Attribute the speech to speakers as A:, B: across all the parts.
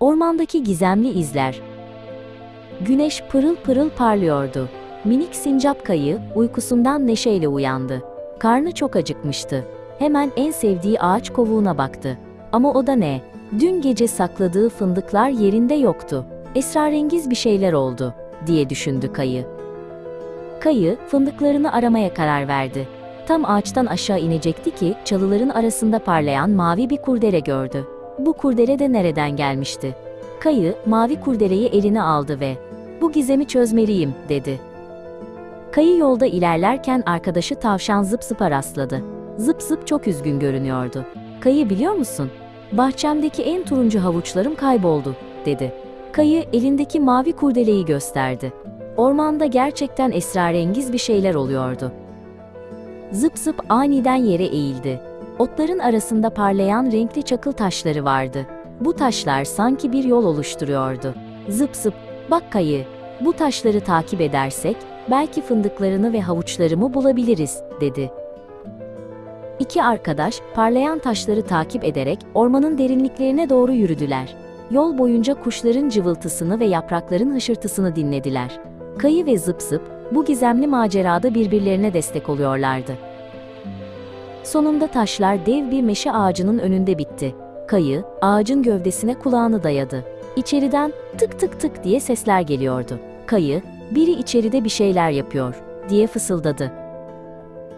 A: Ormandaki gizemli izler. Güneş pırıl pırıl parlıyordu. Minik sincap kayı uykusundan neşeyle uyandı. Karnı çok acıkmıştı. Hemen en sevdiği ağaç kovuğuna baktı. Ama o da ne? Dün gece sakladığı fındıklar yerinde yoktu. Esrarengiz bir şeyler oldu, diye düşündü kayı. Kayı, fındıklarını aramaya karar verdi. Tam ağaçtan aşağı inecekti ki, çalıların arasında parlayan mavi bir kurdele gördü. Bu kurdele de nereden gelmişti? Kayı, mavi kurdeleyi eline aldı ve ''Bu gizemi çözmeliyim'' dedi. Kayı yolda ilerlerken arkadaşı tavşan Zıp Zıp'a rastladı. Zıp Zıp çok üzgün görünüyordu. Kayı biliyor musun? Bahçemdeki en turuncu havuçlarım kayboldu, dedi. Kayı elindeki mavi kurdeleyi gösterdi. Ormanda gerçekten esrarengiz bir şeyler oluyordu. Zıp zıp aniden yere eğildi. Otların arasında parlayan renkli çakıl taşları vardı. Bu taşlar sanki bir yol oluşturuyordu. Zıp zıp, bak kayı, bu taşları takip edersek, belki fındıklarını ve havuçlarımı bulabiliriz, dedi. İki arkadaş, parlayan taşları takip ederek ormanın derinliklerine doğru yürüdüler. Yol boyunca kuşların cıvıltısını ve yaprakların hışırtısını dinlediler. Kayı ve Zıp Zıp, bu gizemli macerada birbirlerine destek oluyorlardı. Sonunda taşlar dev bir meşe ağacının önünde bitti. Kayı, ağacın gövdesine kulağını dayadı. İçeriden tık tık tık diye sesler geliyordu. Kayı, biri içeride bir şeyler yapıyor, diye fısıldadı.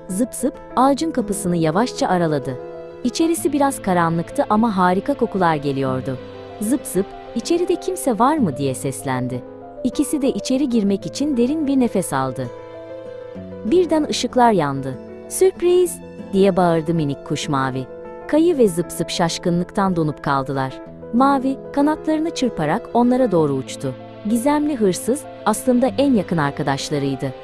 A: Zıp zıp, ağacın kapısını yavaşça araladı. İçerisi biraz karanlıktı ama harika kokular geliyordu. Zıp zıp, içeride kimse var mı diye seslendi. İkisi de içeri girmek için derin bir nefes aldı. Birden ışıklar yandı. Sürpriz! Diye bağırdı minik kuş Mavi. Kayı ve Zıp Zıp şaşkınlıktan donup kaldılar. Mavi, kanatlarını çırparak onlara doğru uçtu. Gizemli hırsız, aslında en yakın arkadaşlarıydı.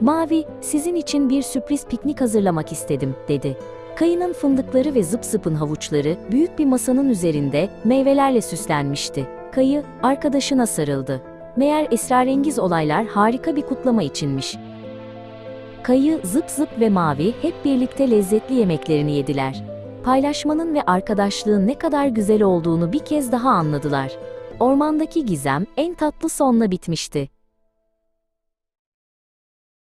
A: Mavi, sizin için bir sürpriz piknik hazırlamak istedim, dedi. Kayının fındıkları ve zıp zıpın havuçları büyük bir masanın üzerinde meyvelerle süslenmişti. Kayı, arkadaşına sarıldı. Meğer esrarengiz olaylar harika bir kutlama içinmiş. Kayı, zıp zıp ve mavi hep birlikte lezzetli yemeklerini yediler. Paylaşmanın ve arkadaşlığın ne kadar güzel olduğunu bir kez daha anladılar. Ormandaki gizem en tatlı sonla bitmişti.